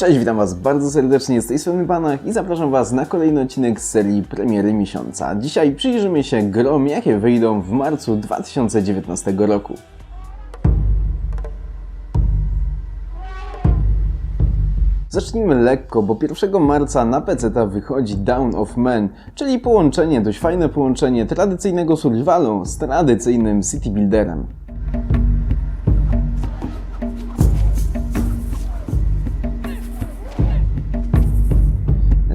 Cześć, witam Was bardzo serdecznie z tej strony Banach i zapraszam Was na kolejny odcinek z serii Premiery Miesiąca. Dzisiaj przyjrzymy się grom, jakie wyjdą w marcu 2019 roku. Zacznijmy lekko, bo 1 marca na PC wychodzi Down of Men, czyli połączenie, dość fajne połączenie tradycyjnego survivalu z tradycyjnym city builderem.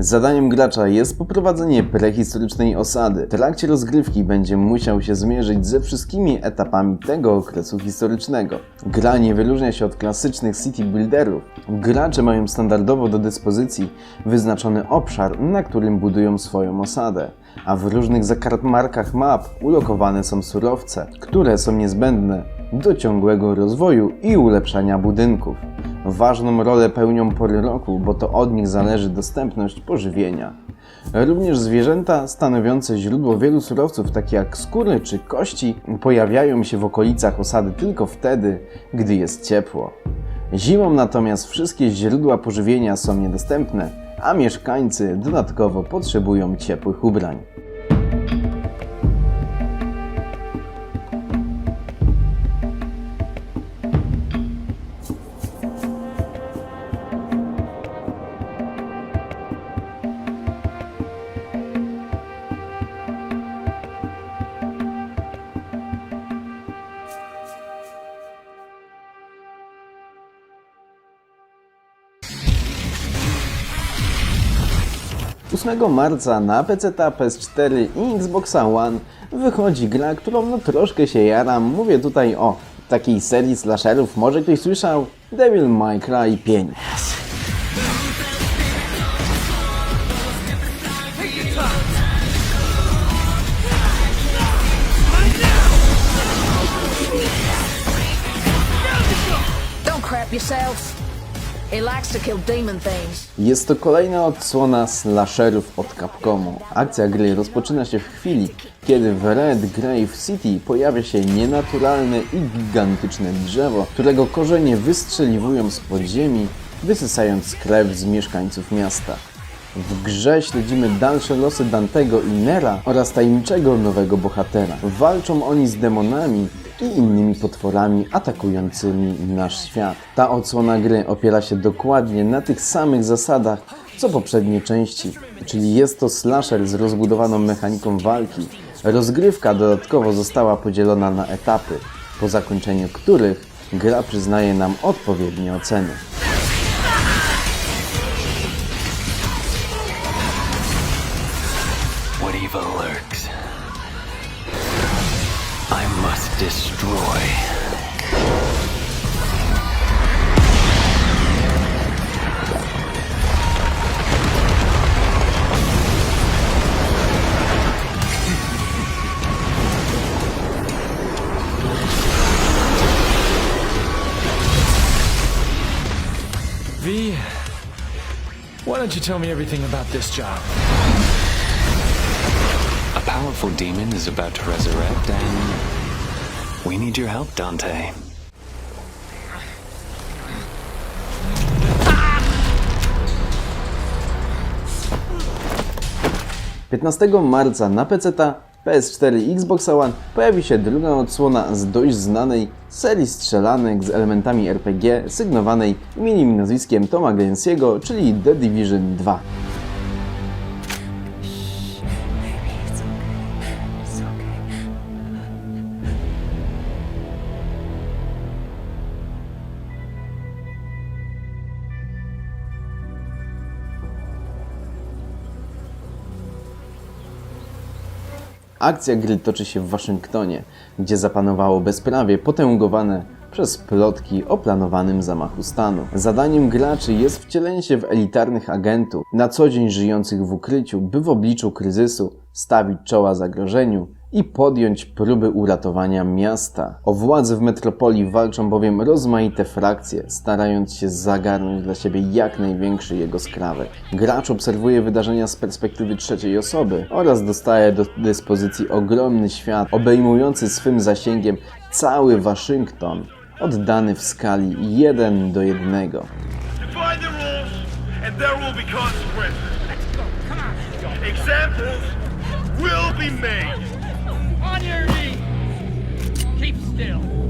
Zadaniem gracza jest poprowadzenie prehistorycznej osady. W trakcie rozgrywki będzie musiał się zmierzyć ze wszystkimi etapami tego okresu historycznego. Gra nie wyróżnia się od klasycznych city builderów. Gracze mają standardowo do dyspozycji wyznaczony obszar, na którym budują swoją osadę, a w różnych zakartmarkach map ulokowane są surowce, które są niezbędne do ciągłego rozwoju i ulepszania budynków. Ważną rolę pełnią pory roku, bo to od nich zależy dostępność pożywienia. Również zwierzęta stanowiące źródło wielu surowców, takie jak skóry czy kości, pojawiają się w okolicach osady tylko wtedy, gdy jest ciepło. Zimą natomiast wszystkie źródła pożywienia są niedostępne, a mieszkańcy dodatkowo potrzebują ciepłych ubrań. - 8 marca na PC, PS4 i Xbox One wychodzi gra, którą no troszkę się jaram. Mówię tutaj o takiej serii slasherów, może ktoś słyszał? Devil May Cry 5. Don't crap yourself. Jest to kolejna odsłona slasherów od Capcomu. Akcja gry rozpoczyna się w chwili, kiedy w Red Grave City pojawia się nienaturalne i gigantyczne drzewo, którego korzenie wystrzeliwują z podziemi, wysysając krew z mieszkańców miasta. W grze śledzimy dalsze losy Dantego i Nera oraz tajemniczego nowego bohatera. Walczą oni z demonami i innymi potworami atakującymi nasz świat. Ta odsłona gry opiera się dokładnie na tych samych zasadach, co poprzednie części, czyli jest to slasher z rozbudowaną mechaniką walki. Rozgrywka dodatkowo została podzielona na etapy, po zakończeniu których gra przyznaje nam odpowiednie oceny. Don't you tell me everything about this job? A powerful demon is about to resurrect, and we need your help, Dante. 15 marca na PC, PS4 i Xbox One pojawi się druga odsłona z dość znanej serii strzelanek z elementami RPG sygnowanej imieniem i nazwiskiem Toma Clancy'ego, czyli The Division 2. Akcja gry toczy się w Waszyngtonie, gdzie zapanowało bezprawie potęgowane przez plotki o planowanym zamachu stanu. Zadaniem graczy jest wcielenie się w elitarnych agentów, na co dzień żyjących w ukryciu, by w obliczu kryzysu stawić czoła zagrożeniu i podjąć próby uratowania miasta. O władzę w metropolii walczą bowiem rozmaite frakcje, starając się zagarnąć dla siebie jak największy jego skrawek. Gracz obserwuje wydarzenia z perspektywy trzeciej osoby oraz dostaje do dyspozycji ogromny świat, obejmujący swym zasięgiem cały Waszyngton, oddany w skali 1 do 1. defy the rules, and there will be consequences. Let's go. Come on. Examples will be made. On your knees. Keep still.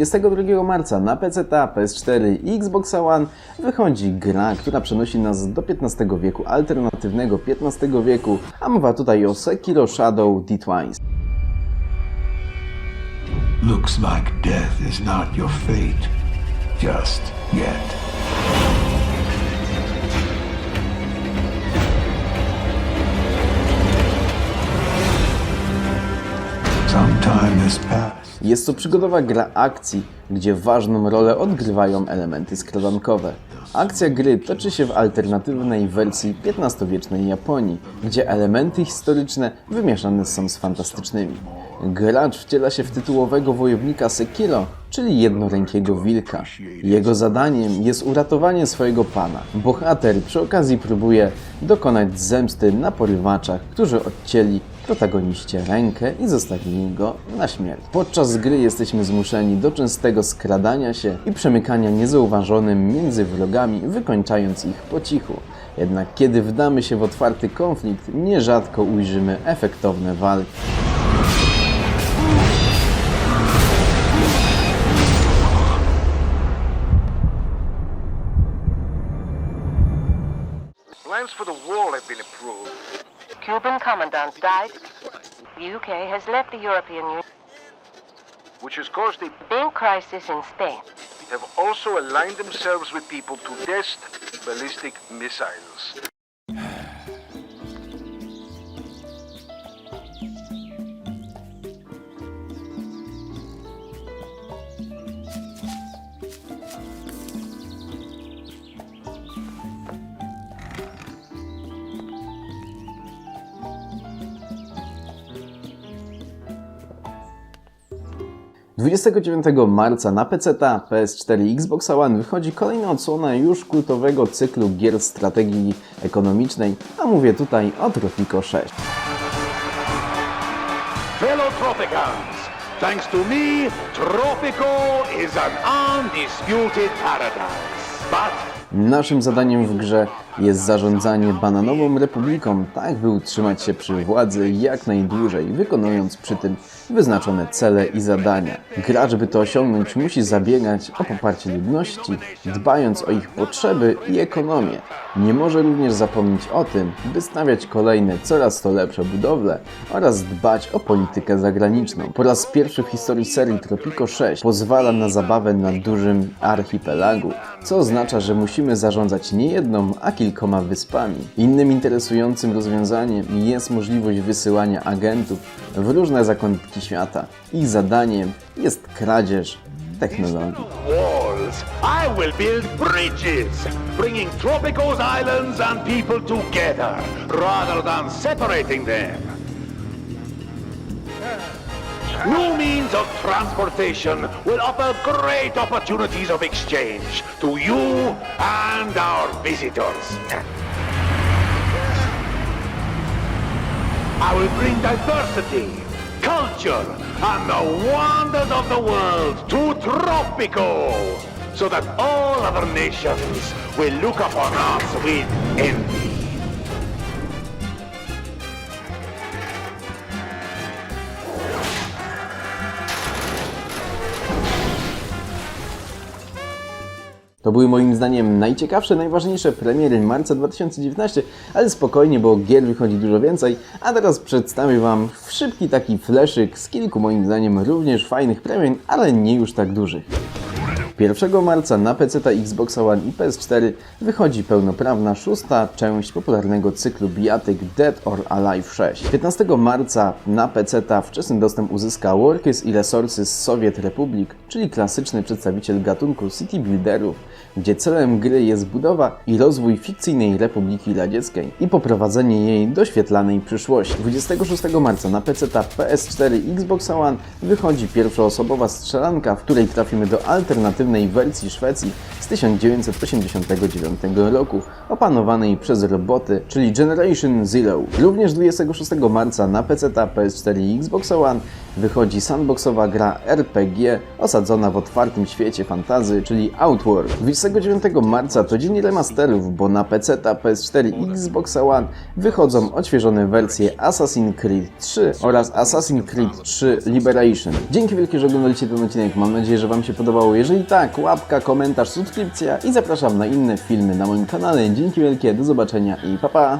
22 marca na PC, PS4 i Xbox One wychodzi gra, która przenosi nas do XV wieku, alternatywnego XV wieku, a mowa tutaj o Sekiro Shadow Die Twice. Looks like death is not your fate. Just yet. Some time has passed. Jest to przygodowa gra akcji, gdzie ważną rolę odgrywają elementy skradankowe. Akcja gry toczy się w alternatywnej wersji XV-wiecznej Japonii, gdzie elementy historyczne wymieszane są z fantastycznymi. Gracz wciela się w tytułowego wojownika Sekiro, czyli jednorękiego wilka. Jego zadaniem jest uratowanie swojego pana. Bohater przy okazji próbuje dokonać zemsty na porywaczach, którzy odcięli protagoniście rękę i zostawili go na śmierć. Podczas gry jesteśmy zmuszeni do częstego skradania się i przemykania niezauważonym między wrogami, wykończając ich po cichu. Jednak kiedy wdamy się w otwarty konflikt, nierzadko ujrzymy efektowne walki. For the wall have been approved. Cuban commandant died. The UK has left the European Union. which has caused a Big crisis in Spain. have also aligned themselves with people to test ballistic missiles. – 29 marca na PC, PS4 i Xbox One wychodzi kolejna odsłona już kultowego cyklu gier strategii ekonomicznej, a mówię tutaj o Tropico 6. Fellow Tropicans, thanks to me, Tropico is an undisputed paradise. But Naszym zadaniem w grze jest zarządzanie bananową republiką, tak by utrzymać się przy władzy jak najdłużej, wykonując przy tym wyznaczone cele i zadania. Gracz, by to osiągnąć, musi zabiegać o poparcie ludności, dbając o ich potrzeby i ekonomię. Nie może również zapomnieć o tym, by stawiać kolejne, coraz to lepsze budowle oraz dbać o politykę zagraniczną. Po raz pierwszy w historii serii Tropico 6 pozwala na zabawę na dużym archipelagu, co oznacza, że musimy zarządzać nie jedną, a kilkoma wyspami. Innym interesującym rozwiązaniem jest możliwość wysyłania agentów w różne zakątki świata. Ich zadaniem jest kradzież technologii. I will build bridges, bringing Tropico's islands and people together, rather than separating them. New means of transportation will offer great opportunities of exchange to you and our visitors. I will bring diversity, culture, and the wonders of the world to Tropico, so that all other nations will look upon us with envy. To były moim zdaniem najciekawsze, najważniejsze premiery marca 2019, ale spokojnie, bo gier wychodzi dużo więcej, a teraz przedstawię Wam szybki taki fleszyk z kilku moim zdaniem również fajnych premier, ale nie już tak dużych. 1 marca na PC, Xbox One i PS4 wychodzi pełnoprawna szósta część popularnego cyklu bijatyk Dead or Alive 6. 15 marca na PC wczesny dostęp uzyska Workers i Resources Soviet Republic, czyli klasyczny przedstawiciel gatunku city builderów, gdzie celem gry jest budowa i rozwój fikcyjnej Republiki Radzieckiej i poprowadzenie jej do świetlanej przyszłości. 26 marca na PC, PS4 i Xbox One wychodzi pierwszoosobowa strzelanka, w której trafimy do wersji Szwecji z 1989 roku, opanowanej przez roboty, czyli Generation Zero. Również 26 marca na PC, PS4 i Xbox One wychodzi sandboxowa gra RPG osadzona w otwartym świecie fantazy, czyli Outworld. 29 marca to dzień remasterów, bo na PC, PS4 i Xbox One wychodzą odświeżone wersje Assassin's Creed 3 oraz Assassin's Creed 3 Liberation. Dzięki wielkie, że oglądaliście ten odcinek. Mam nadzieję, że Wam się podobało. Jeżeli tak, łapka, komentarz, subskrypcja i zapraszam na inne filmy na moim kanale. Dzięki wielkie, do zobaczenia i pa pa!